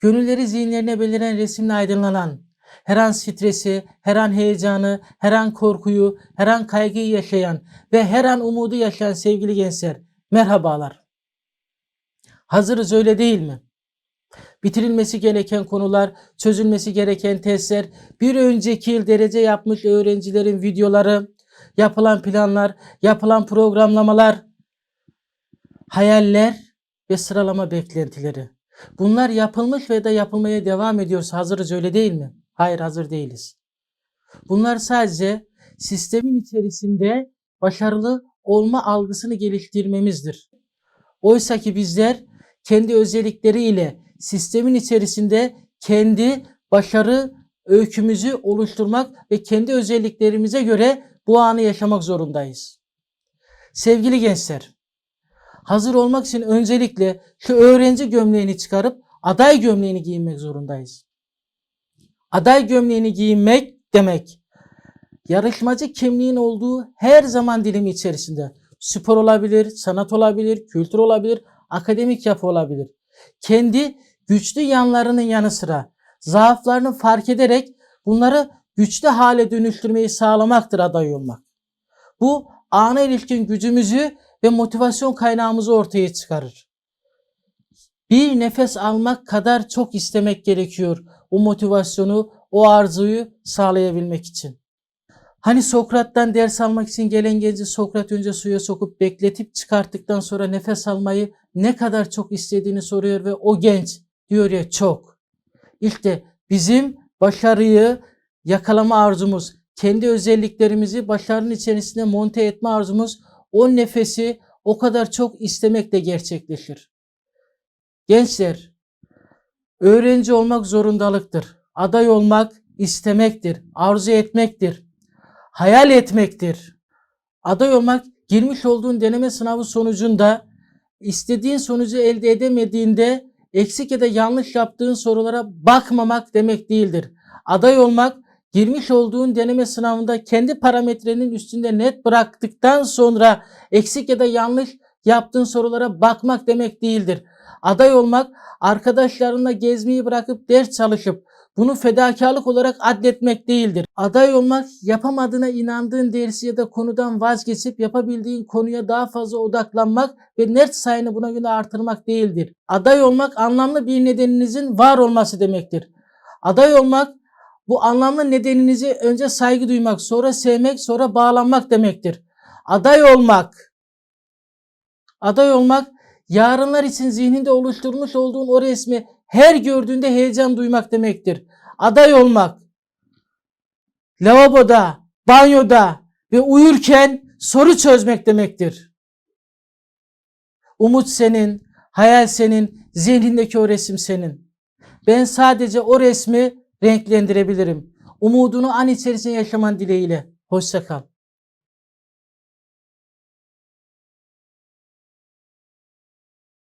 gönülleri zihinlerine beliren resimle aydınlanan, her an stresi, her an heyecanı, her an korkuyu, her an kaygıyı yaşayan ve her an umudu yaşayan sevgili gençler, merhabalar. Hazırız öyle değil mi? Bitirilmesi gereken konular, çözülmesi gereken testler, bir önceki yıl derece yapmış öğrencilerin videoları, yapılan planlar, yapılan programlamalar, hayaller ve sıralama beklentileri. Bunlar yapılmış ve de yapılmaya devam ediyorsa hazırız öyle değil mi? Hayır hazır değiliz. Bunlar sadece sistemin içerisinde başarılı olma algısını geliştirmemizdir. Oysa ki bizler kendi özellikleriyle sistemin içerisinde kendi başarı öykümüzü oluşturmak ve kendi özelliklerimize göre bu anı yaşamak zorundayız. Sevgili gençler, hazır olmak için öncelikle şu öğrenci gömleğini çıkarıp aday gömleğini giymek zorundayız. Aday gömleğini giymek demek yarışmacı kimliğin olduğu her zaman dilimi içerisinde spor olabilir, sanat olabilir, kültür olabilir, akademik yapı olabilir. Kendi güçlü yanlarının yanı sıra zaaflarını fark ederek bunları güçlü hale dönüştürmeyi sağlamaktır aday olmak. Bu ana ilişkin gücümüzü ve motivasyon kaynağımızı ortaya çıkarır. Bir nefes almak kadar çok istemek gerekiyor o motivasyonu, o arzuyu sağlayabilmek için. Hani Sokrat'tan ders almak için gelen genci Sokrat önce suya sokup bekletip çıkarttıktan sonra nefes almayı ne kadar çok istediğini soruyor ve o genç diyor ya çok. İşte bizim başarıyı yakalama arzumuz, kendi özelliklerimizi başarının içerisine monte etme arzumuz o nefesi o kadar çok istemekle gerçekleşir. Gençler, öğrenci olmak zorundalıktır. Aday olmak istemektir, arzu etmektir, hayal etmektir. Aday olmak girmiş olduğun deneme sınavı sonucunda istediğin sonucu elde edemediğinde eksik ya da yanlış yaptığın sorulara bakmamak demek değildir. Aday olmak girmiş olduğun deneme sınavında kendi parametrenin üstünde net bıraktıktan sonra eksik ya da yanlış yaptığın sorulara bakmak demek değildir. Aday olmak arkadaşlarınla gezmeyi bırakıp ders çalışıp bunu fedakarlık olarak adletmek değildir. Aday olmak yapamadığına inandığın dersi ya da konudan vazgeçip yapabildiğin konuya daha fazla odaklanmak ve net sayını buna göre artırmak değildir. Aday olmak anlamlı bir nedeninizin var olması demektir. Aday olmak bu anlamlı nedeninizi önce saygı duymak, sonra sevmek, sonra bağlanmak demektir. Aday olmak, aday olmak yarınlar için zihninde oluşturmuş olduğun o resmi her gördüğünde heyecan duymak demektir. Aday olmak, lavaboda, banyoda ve uyurken soru çözmek demektir. Umut senin, hayal senin, zihnindeki o resim senin. Ben sadece o resmi renklendirebilirim. Umudunu an içerisinde yaşaman dileğiyle. Hoşça kal.